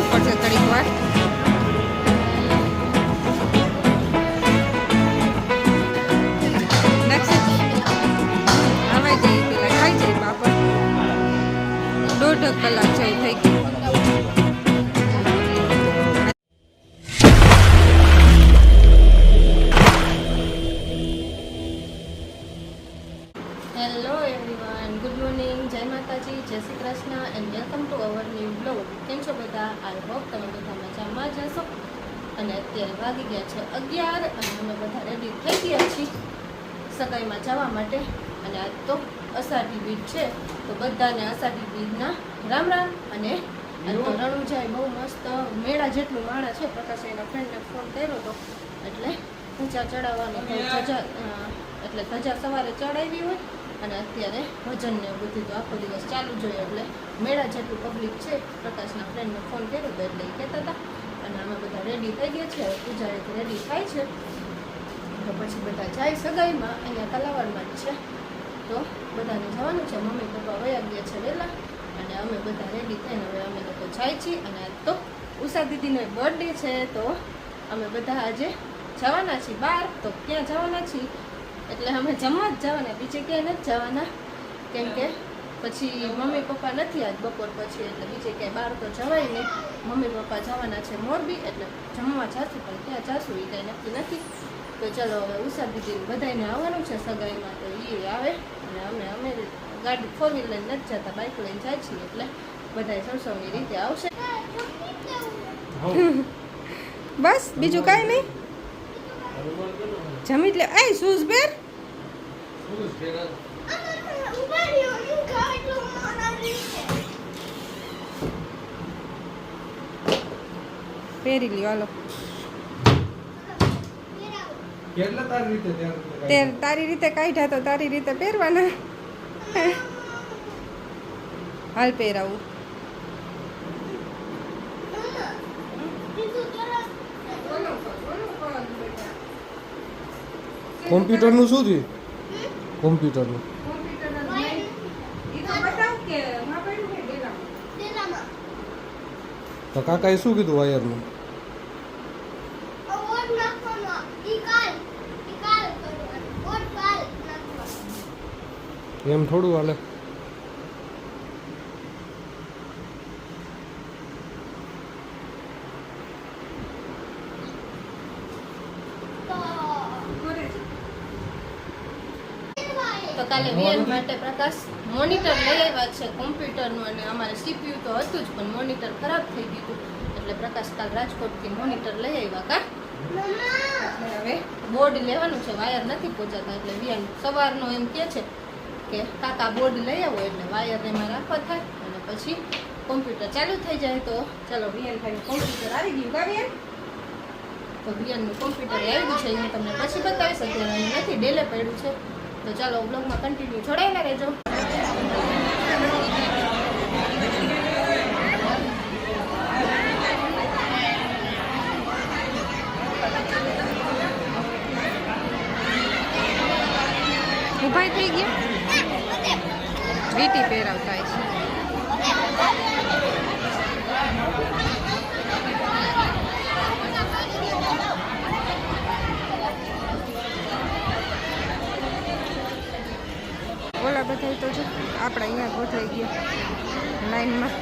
વેઇટિંગમાં hello everyone good morning Jay Mataji Jay Shri Krishna and welcome to our new blog કેમ છો બધા? I hope તમે બધા મજામાં જ હશો. અને અત્યારે વાગી ગયા છે અગિયાર અને અમે બધા રેડી થઈ ગયા છીએ સગાઈમાં જવા માટે. અને આજ તો અષાઢી બીજ છે. તો બધાને અષાઢી બીજના રામ રામ અને રણુજાએ બહુ મસ્ત મેળા જેટલું માણા છે. પ્રકાશ એના ફ્રેન્ડને ફોન કર્યો હતો એટલે ઊંચા ચડાવવાનો એટલે ધજા સવારે ચડાવી હોય. અને અત્યારે ભજન ને બધું તો આખો દિવસ ચાલુ જોઈએ એટલે મેળા જેટલું પબ્લિક છે, પ્રકાશના ફ્રેન્ડને ફોન કર્યો હતો એટલે એ કહેતા હતા. અને અમે બધા રેડી થઈ ગયા છે પૂજા રીતે રેડી થાય છે. તો પછી બધા જાય સગાઈમાં, અહીંયા તલાવાડમાં જ છે. તો બધાને જવાનું છે. મમ્મી, પપ્પા વયા ગયા છે વહેલા અને અમે બધા રેડી થઈને હવે અમે લોકો જાય છીએ. અને તો ઉષા દીદીનો બર્થડે છે. તો અમે બધા આજે જવાના છીએ. બહાર તો ક્યાં જવાના છીએ? એટલે અમે જમવા જ જવાના બીજે ક્યાંય નથી જવાના. કેમ કે પછી મમ્મી પપ્પા નથી આજ બપોર પછી એટલે બીજે ક્યાંય બહાર તો જવાય નહીં. મમ્મી પપ્પા જવાના છે મોરબી એટલે જમવા જશું પણ ક્યાં જાશું એ કાંઈ નક્કી નથી. તો ચલો હવે ઉષા દીદી બધાને આવવાનું છે સગાઈમાં તો એ આવે. અને અમે અમે ગાડી ફોર વ્હીલ લઈને નથી જતા બાઇક લઈને જાય છીએ એટલે બધા સરસવની રીતે આવશે. બસ બીજું કાંઈ નહીં. જમી એટલે એ શૂઝ પહેર પહેરી લ્યો હાલો. તારી રીતે તે તારી રીતે કાઢ્યા તો તારી રીતે પહેરવાના. હાલ પહેરાવું. કોમ્પ્યુટરનું શું થયું? કોમ્પ્યુટરનું. તો કાકાએ શું કીધું વાયરનું? એમ થોડું હાલે. તો કાલે વીએન માટે પ્રકાશ મોનિટર લઈ આવ્યા છે કોમ્પ્યુટરનું અને અમારે સીપીયુ તો હતું જ પણ મોનિટર ખરાબ થઈ ગયું એટલે પ્રકાશ કાલ રાજકોટથી મોનિટર લઈ આવ્યા કા? હવે બોર્ડ લેવાનું છે વાયર નથી પહોંચાતા એટલે વીએન સવારનો એમ કે છે કે કાકા બોર્ડ લઈ આવો. એટલે વાયર એમાં રાખવા થાય અને પછી કોમ્પ્યુટર ચાલુ થઈ જાય તો ચાલો વીએન ભાઈનું કોમ્પ્યુટર આવી ગયું કા વીએન? તો વીએનનું કોમ્પ્યુટર આવ્યું છે એ તમને પછી બતાવીશ. અત્યારે નથી ડેલે પડ્યું છે. તો ચાલો બ્લોગમાં કન્ટિન્યુ જોડાયેલા રહેજો. ઊભા થઈ ગયા? વીટી પહેરાવતા છે. ઓલા બધા તો જો આપણે અહીંયા ગોઠવાઈ ગયા લાઈનમાં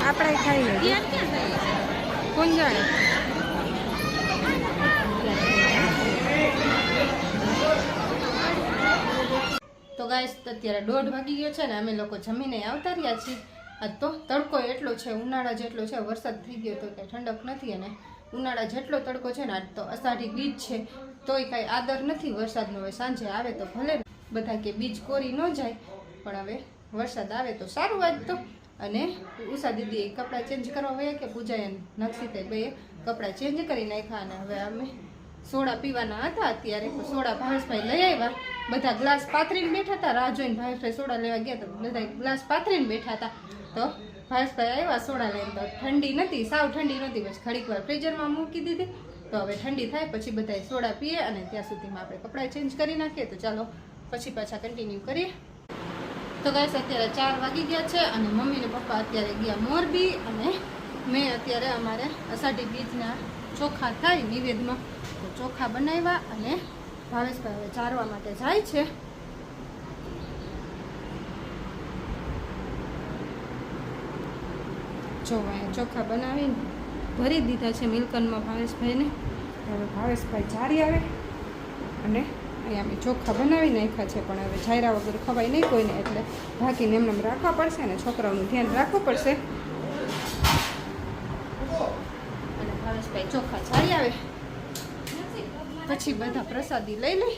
આપણે ખાઈ લઈએ કોણ જાણે તો ગાઈસ અત્યારે દોઢ વાગી ગયો છે ને અમે લોકો જમીને આવતા રહ્યા છીએ. આજ તો તડકો એટલો છે, ઉનાળા જેટલો છે, વરસાદ થઈ ગયો તો કંઈ ઠંડક નથી અને ઉનાળા જેટલો તડકો છે ને, આજ તો અષાઢી બીજ છે, તોય કાંઈ આદર નથી વરસાદનો. હવે સાંજે આવે તો ભલે બધા કે બીજ કોરી ન જાય, પણ હવે વરસાદ આવે તો સારું આજ તો. અને ઉષા દીદી કપડાં ચેન્જ કરવા હોય કે પૂજાએ? નક્ષિતે બે કપડાં ચેન્જ કરી નાખ્યા અને હવે અમે સોડા પીવાના હતા અત્યારે સોડા ભાવેશભાઈ લઈ આવ્યા. બધા ગ્લાસ પાથરીને બેઠા હતા, રાહ જોઈને ભાવેશભાઈ સોડા લેવા ગયા તો બધા ગ્લાસ પાથરીને બેઠા હતા. તો ભાવેશભાઈ આવ્યા સોડા લઈને. તો ઠંડી નથી, સાવ ઠંડી નથી પછી ઘડીક વાર ફ્રીઝરમાં મૂકી દીધી. તો હવે ઠંડી થાય, પછી બધા સોડા પીએ અને ત્યાં સુધીમાં આપણે કપડાં ચેન્જ કરી નાખીએ. તો ચાલો, પછી પાછા કન્ટિન્યુ કરીએ. તો ગાઈસ અત્યારે ચાર વાગી ગયા છે અને મમ્મી ને પપ્પા અત્યારે ગયા મોરબી અને મેં અત્યારે અમારે અષાઢી બીજના ચોખા થાય નિવેદમાં. તો ચોખા બનાવ્યા અને ભાવેશભાઈ હવે ચારવા માટે જાય છે. જો અહીંયા ચોખા બનાવીને ભરી દીધા છે મિલ્કનમાં ભાવેશભાઈને. હવે ભાવેશભાઈ ચારી આવે અને અહીંયા અમે ચોખા બનાવી નાખ્યા છે, પણ હવે જાયરા વગર ખવાય નહીં કોઈને, એટલે ઢાંકીને એમને રાખવા પડશે અને છોકરાઓનું ધ્યાન રાખવું પડશે અને ભાવેશભાઈ ચોખ્ખા ચારી આવે. પછી બધા પ્રસાદી લઈ લઈ.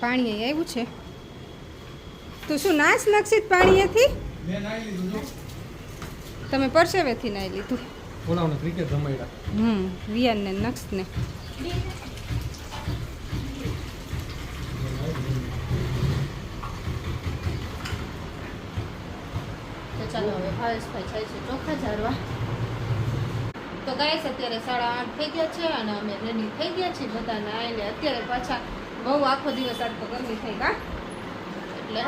પાણી અહીં આવ્યું છે. તું શું નાશ નક્ષિત પાણીએથી તમે પરસેવેથી નાઈ લીધું. ઓલાઓને ક્રિકેટ રમાડ્યા હમ વિયાનને નક્ષને તો ચાલો હવે ભાવેશભાઈ જાય છે ચોખા ઝાડવા. તો ગાઈસ અત્યારે સાડા આઠ થઈ ગયા છે અને અમે રેડી થઈ ગયા છીએ બધા નાઈને અત્યારે પાછા બહુ આખો દિવસ આજ તો ગરમી થઈ કા એટલે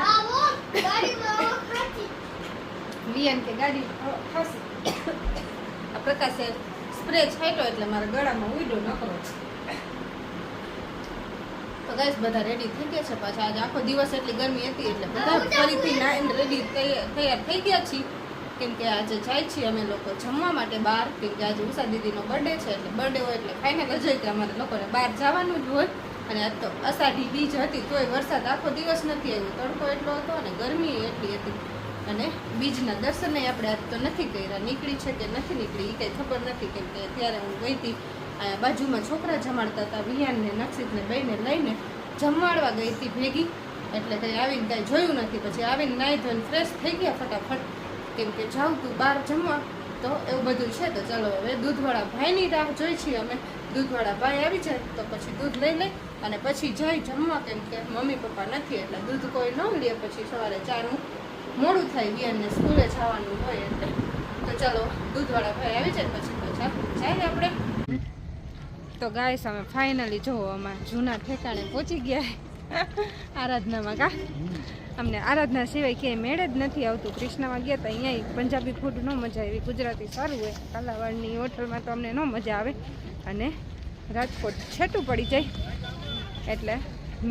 વિયન કે ગાડી ફસી આ પ્રકાશે સ્પ્રે છાંટ્યો એટલે મારા ગળામાં ન કરો તો ગાઈસ બધા રેડી થઈ ગયા છે પાછા. આજે આખો દિવસ એટલી ગરમી હતી એટલે બધા ફરીથી રેડી તૈયાર થઈ ગયા છીએ. કેમ કે આજે જાય છીએ અમે લોકો જમવા માટે બહાર, કેમ કે આજે ઉષા દીદીનો બર્થડે છે એટલે બર્થડે હોય એટલે ફાઇનલ જ હોય કે અમારે લોકોને બહાર જવાનું જ હોય. અને આજ તો અષાઢી બીજ હતી તોય વરસાદ આખો દિવસ નથી આવ્યો. તડકો એટલો હતો અને ગરમી એટલી હતી. અને બીજના દર્શને આપણે આજ તો નથી કર્યા. નીકળી છે કે નથી નીકળી એ કંઈ ખબર નથી કેમ કે ત્યારે હું ગઈ હતી, આ બાજુમાં છોકરા જમાડતા હતા, વિહાનને નક્ષિતને બેને લઈને જમાડવા ગઈ હતી ભેગી. એટલે કંઈ આવીને કાંઈ જોયું નથી. પછી આવીને નાહી ધોઈને ફ્રેશ થઈ ગયા ફટાફટ. કેમ કે જાઉં તું બહાર જમવા, તો એવું બધું છે, તો ચાલો હવે દૂધવાળા ભાઈની રાહ જોઈ છીએ અમે. દૂધવાળા ભાઈ આવી જાય, તો પછી દૂધ લઈ લઈ અને પછી જઈ જમવા, કેમ કે મમ્મી પપ્પા નથી, એટલે દૂધ કોઈ ન લે, પછી સવારે ચાનું મોડું થાય વિયાનને સ્કૂલે જવાનું હોય એટલે. તો ચાલો, દૂધવાળા ભાઈ આવી જાય, પછી પાછા જાય આપણે. તો ગાઈસ, અમે ફાઇનલી જોવો અમે જૂના ઠેકાણે પહોંચી ગયા. આરાધનામાં કા? અમને આરાધના સિવાય ક્યાંય મેળ જ નથી આવતું. કૃષ્ણમાં ગયા હતા અહીંયા પંજાબી ફૂડ ન મજા આવી, ગુજરાતી સારું હોય. કાલાવાડની હોટલમાં તો અમને ન મજા આવે. અને રાજકોટ છેટું પડી જાય. એટલે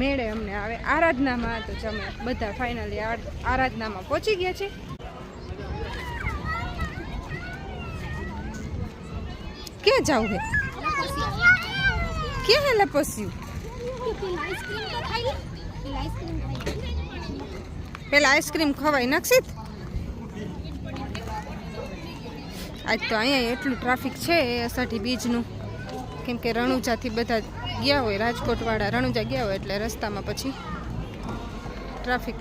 મેળે અમને આવે. આરાધનામાં તો તમે બધા ફાઇનલી આરાધનામાં પહોંચી ગયા છે ક્યાં જાવ હે? ક્યાં હે લપસ્યું? પેલા આઈસ્ક્રીમ ખવાય નાખશી આજ તો અહીંયા એટલું ટ્રાફિક છે એ અસાઠી બીજનું કેમ કે રણુજાથી બધા ગયા હોય, રાજકોટવાળા રણુજા ગયા હોય એટલે રસ્તામાં પછી ટ્રાફિક.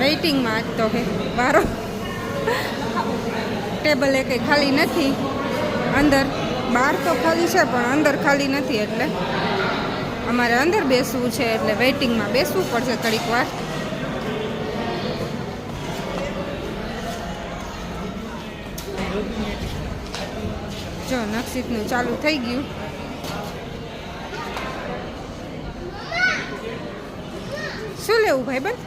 વેઇટિંગમાં આજ તો હે, વારો. ટેબલ એ કંઈ ખાલી નથી. અંદર, બહાર તો ખાલી છે, પણ અંદર ખાલી નથી એટલે. અમારે અંદર બેસવું છે એટલે વેઇટિંગમાં બેસવું પડશે થોડીક વાર. જો નક્ષિતનું ચાલુ થઈ ગયું. શું લેવું ભાઈ બંધ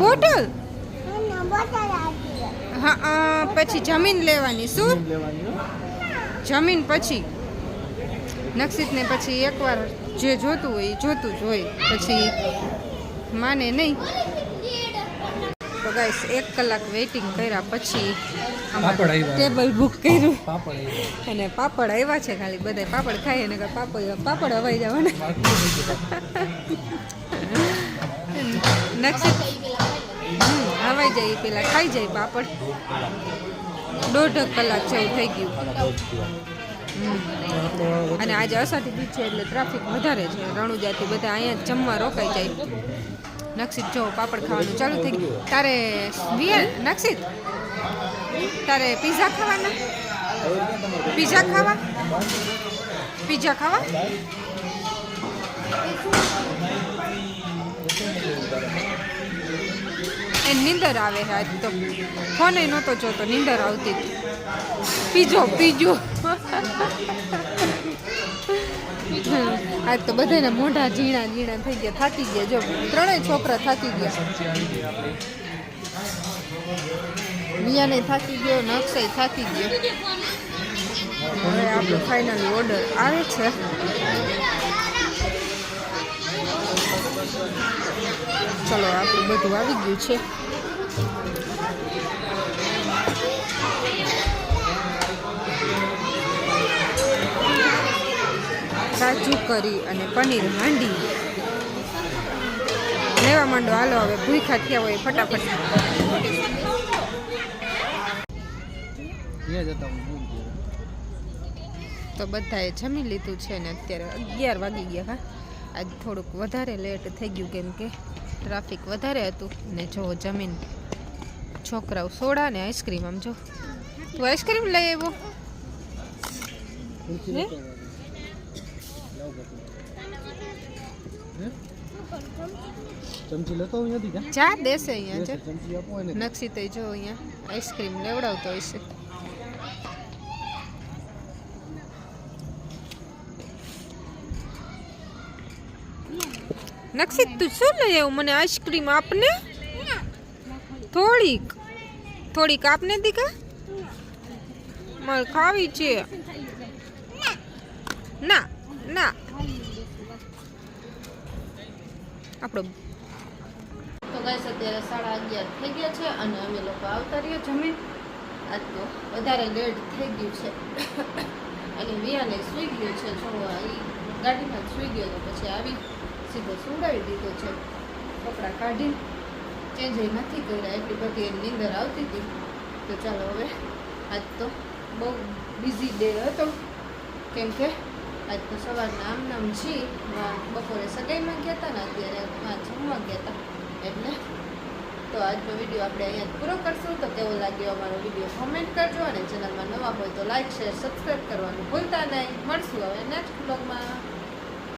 બોટલ. હા પછી જમીન લેવાની શું? જમીન પછી. નક્ષિતને પછી એકવાર જે જોતું હોય એ જોતું જ હોય. પછી માને નહીં. તો ગાઈસ એક કલાક વેઇટિંગ કર્યા પછી ટેબલ બુક કર્યું. અને પાપડ આવ્યા છે ખાલી બધા પાપડ ખાઈ અને પાપડ પાપડ હવાઈ જવાના. નક્ષિત હવાઈ જાય એ પેલા ખાઈ જાય પાપડ. દોઢ કલાક જેવું થઈ ગયું. અને આજે અષાઢી બીજ છે એટલે ટ્રાફિક વધારે છે. રણુજાથી બધા અહીંયા જમવા રોકાઈ જાય. નક્ષિત જો પાપડ ખાવાનું ચાલુ થઈ ગયું. તારે વિયલ નક્ષિત તારે પીઝા ખાવાના? પીઝા ખાવા? પીઝા ખાવા? એ નીંદર આવે આજ તો. ફોને નહોતો જોતો, નીંદર આવતી. પીજો પીજો. આજ તો બધાને મોઢા ઝીણા ઝીણા થઈ ગયા, થાકી ગયા. જો, ત્રણેય છોકરા થાકી ગયા. મિયાને થાકી ગયો નક્ષય થાકી ગયો. હવે આપણો ફાઇનલ ઓર્ડર આવે છે. ચલો, આપણું બધું આવી ગયું છે. કાજુ કરી અને પનીર હાંડી. લેવા માંડો. હાલો હવે ભૂખા થયા હોય ફટાફટ તો બધાએ જમી લીધું છે ને અત્યારે અગિયાર વાગી ગયા હા. આજ થોડુંક વધારે લેટ થઈ ગયું કેમ કે ટ્રાફિક વધારે હતું. ને જો જમીન છોકરાઓ સોડા ને આઈસ્ક્રીમ આમ જો. તું આઈસ્ક્રીમ લઈ આવ્યો? ચમચી લેતો હું અહીંયાથી ક્યાં ચા દેશે અહીંયા છે ચમચી આપો એને નક્ષિતે જો અહીંયા આઈસ્ક્રીમ લેવડાવતો હશે નક્ષિત તું શું લઈ આવ્યું મને આઈસ્ક્રીમ આપને થોડીક થોડીક આપને દીકા મારે ખાવી છે ના ના આપણો તો ગાઈસ, અત્યારે સાડા અગિયાર થઈ ગયા છે અને અમે લોકો આવતા રહ્યા જમીન આજ તો વધારે લેટ થઈ ગયું છે. અને વિયાને સૂઈ ગયો છે જો એ ગાડીમાં સૂઈ ગયો તો પછી આવી સીધો સુંડાવી દીધો છે કપડાં કાઢી ચેન્જ નથી કર્યા, એટલી બધી એની નીંદર આવતી હતી. તો ચાલો હવે, આજ તો બહુ બિઝી ડે હતો. કેમ કે આજ તો સવારના આમ નામ બપોરે સગાઈમાં ગયા હતા ને અત્યારે જમવા ગયા હતા એટલે તો આજનો વીડિયો આપણે અહીંયા પૂરો કરશું. તો કેવો લાગ્યો અમારો વીડિયો કોમેન્ટ કરજો અને ચેનલમાં નવા હોય તો લાઈક શેર સબસ્ક્રાઈબ કરવાનું ભૂલતા નહીં. મળશું હવે નેક્સ્ટ બ્લોગમાં